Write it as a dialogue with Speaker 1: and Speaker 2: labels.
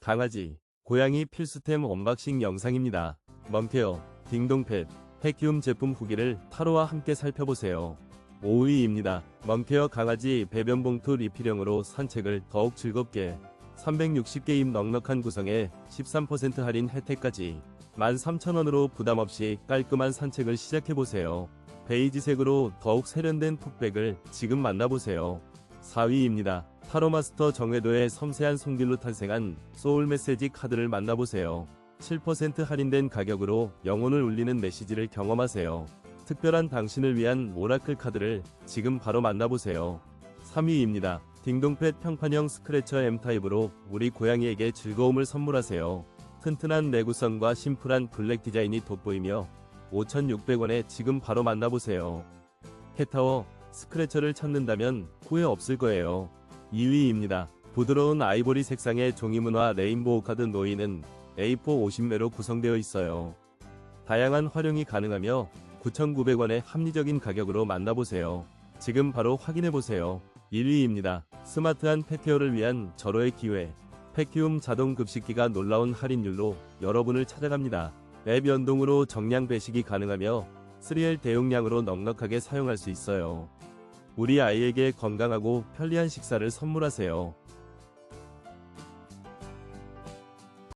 Speaker 1: 강아지, 고양이 필수템 언박싱 영상입니다. 멍케어, 딩동펫, 팩큐움 제품 후기를 타로와 함께 살펴보세요. 5위입니다. 멍케어 강아지 배변 봉투 리필형으로 산책을 더욱 즐겁게 360개임 넉넉한 구성에 13% 할인 혜택까지 13,000원으로 부담없이 깔끔한 산책을 시작해보세요. 베이지색으로 더욱 세련된 톡백을 지금 만나보세요. 4위입니다. 타로마스터 정회도의 섬세한 손길로 탄생한 소울 메시지 카드를 만나보세요. 7% 할인된 가격으로 영혼을 울리는 메시지를 경험하세요. 특별한 당신을 위한 오라클 카드를 지금 바로 만나보세요. 3위입니다. 딩동펫 평판형 스크래처 M타입으로 우리 고양이에게 즐거움을 선물하세요. 튼튼한 내구성과 심플한 블랙 디자인이 돋보이며 5,600원에 지금 바로 만나보세요. 캣타워 스크래처를 찾는다면 후회 없을 거예요. 2위입니다. 부드러운 아이보리 색상의 종이문화 레인보우 카드 노이는 A4 50매로 구성되어 있어요. 다양한 활용이 가능하며 9,900원의 합리적인 가격으로 만나보세요. 지금 바로 확인해보세요. 1위입니다. 스마트한 펫케어를 위한 절호의 기회. 팩큐움 자동 급식기가 놀라운 할인율로 여러분을 찾아갑니다. 앱 연동으로 정량 배식이 가능하며 3L 대용량으로 넉넉하게 사용할 수 있어요. 우리 아이에게 건강하고 편리한 식사를 선물하세요.